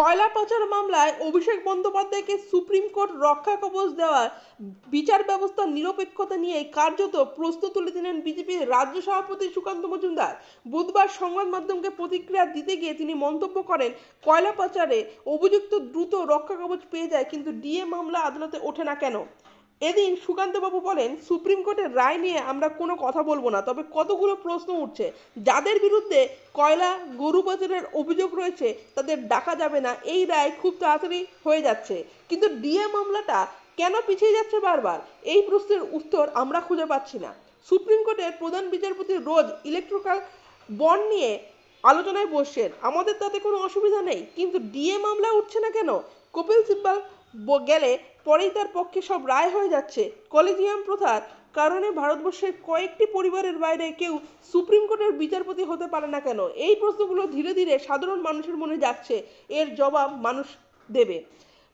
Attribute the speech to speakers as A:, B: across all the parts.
A: কয়লা পাচার মামলায় অভিষেক বন্দ্যোপাধ্যায়কে সুপ্রিম কোর্ট রক্ষা কবচ দেওয়ার বিচার ব্যবস্থার নিরপেক্ষতা নিয়ে কার্যত প্রশ্ন তুলে দিলেন বিজেপির রাজ্য সভাপতি সুকান্ত মজুমদার। বুধবার সংবাদ মাধ্যমকে প্রতিক্রিয়া দিতে গিয়ে তিনি মন্তব্য করেন, কয়লা পাচারে অভিযুক্ত দ্রুত রক্ষা কবচ পেয়ে যায়, কিন্তু ডিএ মামলা আদালতে ওঠে না কেন? এদিন সুকান্তবাবু বলেন, সুপ্রিম কোর্টের রায় নিয়ে আমরা কোনো কথা বলব না, তবে কতগুলো প্রশ্ন উঠছে। যাদের বিরুদ্ধে কয়লা গরু পাচারের অভিযোগ রয়েছে, তাদের ডাকা যাবে না, এই রায় খুব তাড়াতাড়ি হয়ে যাচ্ছে। কিন্তু ডিএ মামলাটা কেন পিছিয়ে যাচ্ছে বারবার? এই প্রশ্নের উত্তর আমরা খুঁজে পাচ্ছি না। সুপ্রিম কোর্টের প্রধান বিচারপতি রোজ ইলেকট্রিক্যাল বন্ড নিয়ে আলোচনায় বসছেন। আমাদের তাতে কোনো অসুবিধা নেই, কিন্তু ডিএ মামলা উঠছে না কেন? কপিল সিব্বাল গেলে পরেই তার পক্ষে সব রায় হয়ে যাচ্ছে। কলেজিয়াম প্রথার কারণে ভারতবর্ষের কয়েকটি পরিবারের বাইরে কেউ সুপ্রিম কোর্টের বিচারপতি হতে পারে না কেন? এই প্রশ্নগুলো ধীরে ধীরে সাধারণ মানুষের মনে যাচ্ছে। এর জবাব মানুষ দেবে।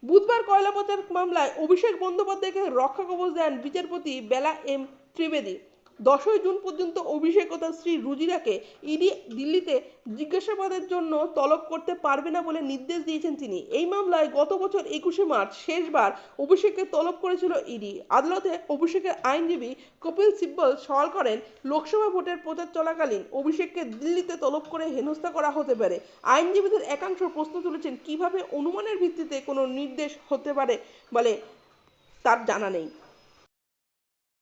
A: বুধবার কয়লা মামলায় অভিষেক বন্দ্যোপাধ্যায়কে রক্ষা কবচ দেন বিচারপতি বেলা এম ত্রিবেদী। দশই জুন পর্যন্ত অভিষেক ও তার স্ত্রী রুজিরাকে ইডি দিল্লিতে জিজ্ঞাসাবাদের জন্য তলব করতে পারবে না বলে নির্দেশ দিয়েছেন তিনি। এই মামলায় গত বছর একুশে মার্চ শেষবার অভিষেককে তলব করেছিল ইডি। আদালতে অভিষেকের আইনজীবী কপিল সিব্বল সওয়াল করেন, লোকসভা ভোটের প্রচার চলাকালীন অভিষেককে দিল্লিতে তলব করে হেনস্থা করা হতে পারে। আইনজীবীদের একাংশ প্রশ্ন তুলেছেন, কীভাবে অনুমানের ভিত্তিতে কোনো নির্দেশ হতে পারে বলে তার জানা নেই।